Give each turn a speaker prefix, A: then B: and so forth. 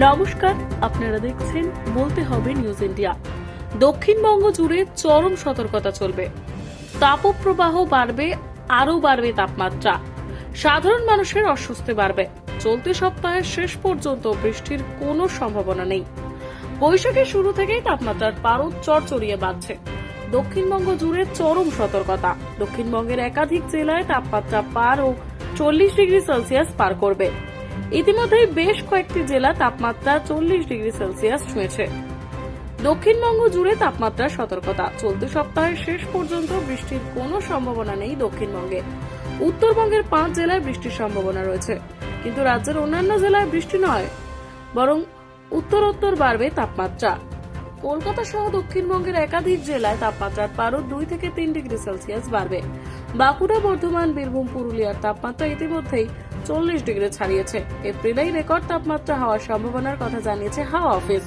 A: নমস্কার, আপনারা দেখছেন বলতে হবে নিউজ ইন্ডিয়া দক্ষিণবঙ্গ জুড়ে চরম সতর্কতা চলবে। তাপপ্রবাহ বাড়বে, আরও বাড়বে তাপমাত্রা। সাধারণ মানুষের অস্বস্তি বাড়বে। চলতি সপ্তাহের শেষ পর্যন্ত বৃষ্টির কোনো সম্ভাবনা নেই। বৈশাখের শুরু থেকেই তাপমাত্রার পারদ চড়চড়িয়ে বাড়ছে। দক্ষিণবঙ্গ জুড়ে চরম সতর্কতা। দক্ষিণবঙ্গের একাধিক জেলায় তাপমাত্রা পার ও চল্লিশ ডিগ্রি সেলসিয়াস পার করবে। ইতিমধ্যেই বেশ কয়েকটি জেলা তাপমাত্রা চল্লিশ ডিগ্রি সেলসিয়াস ছুঁয়েছে দক্ষিণবঙ্গ জুড়ে তাপমাত্রার সতর্কতা। চলতি সপ্তাহের শেষ পর্যন্ত বৃষ্টির কোনো সম্ভাবনা নেই দক্ষিণবঙ্গে। উত্তরবঙ্গের পাঁচ জেলায় বৃষ্টির সম্ভাবনা রয়েছে। কিন্তু রাজ্যের অন্যান্য জেলায় বৃষ্টি নয়, বরং উত্তরোত্তর বাড়বে তাপমাত্রা। কলকাতা সহ দক্ষিণবঙ্গের একাধিক জেলায় তাপমাত্রার পারদ দুই থেকে তিন ডিগ্রি সেলসিয়াস বাড়বে। বাঁকুড়া, বর্ধমান, বীরভূম, পুরুলিয়ার তাপমাত্রা ইতিমধ্যেই চল্লিশ ডিগ্রি ছাড়িয়েছে। এপ্রিলেই রেকর্ড তাপমাত্রা হওয়ার সম্ভাবনার কথা জানিয়েছে হাওয়া অফিস।